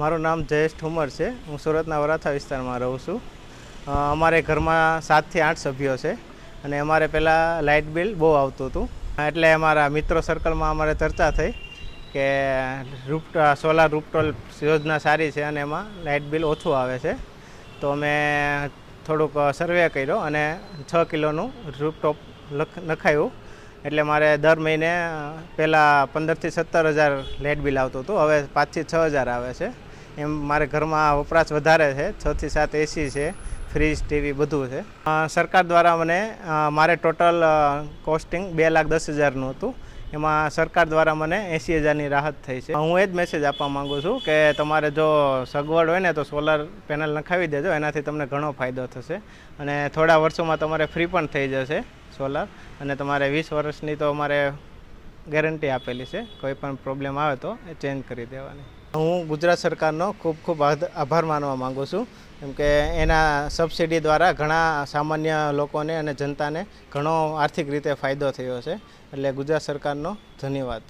મારું નામ જયેશ ઠુમર છે. હું સુરતના વરાથા વિસ્તારમાં રહું છું. અમારે ઘરમાં સાતથી આઠ સભ્યો છે અને અમારે પહેલાં લાઇટ બિલ બહુ આવતું હતું. એટલે અમારા મિત્રો સર્કલમાં અમારે ચર્ચા થઈ કે રૂપ સોલાર રૂપટોલ યોજના સારી છે અને એમાં લાઇટ બિલ ઓછું આવે છે. તો અમે થોડુંક સર્વે કર્યો અને છ કિલોનું રૂપટોપ લખ નખાયું એટલે મારે દર મહિને પહેલાં પંદરથી સત્તર હજાર લાઇટ બિલ આવતું હતું. હવે પાંચથી છ હજાર આવે છે. એમ મારે ઘરમાં વપરાશ વધારે છે છથી સાત એસી છે, ફ્રીજ, ટીવી બધું છે. સરકાર દ્વારા મને મારે ટોટલ કોસ્ટિંગ બે લાખ દસ હજારનું હતું. એમાં સરકાર દ્વારા મને એંસી હજારની રાહત થઈ છે. હું એ જ મેસેજ આપવા માગું છું કે તમારે જો સગવડ હોય ને તો સોલાર પેનલ નખાવી દેજો, એનાથી તમને ઘણો ફાયદો થશે. અને થોડા વર્ષોમાં તમારે ફ્રી પણ થઈ જશે સોલાર અને તમારે વીસ વર્ષની તો અમારે ગેરંટી આપેલી છે. કોઈ પણ પ્રોબ્લેમ આવે તો એ ચેન્જ કરી દેવાની. હું ગુજરાત સરકારનો ખૂબ ખૂબ આભાર માનવા માગું છું. કેમ કે એના સબસિડી દ્વારા ઘણા સામાન્ય લોકોને અને જનતાને ઘણો આર્થિક રીતે ફાયદો થયો છે. એટલે ગુજરાત સરકારનો ધન્યવાદ.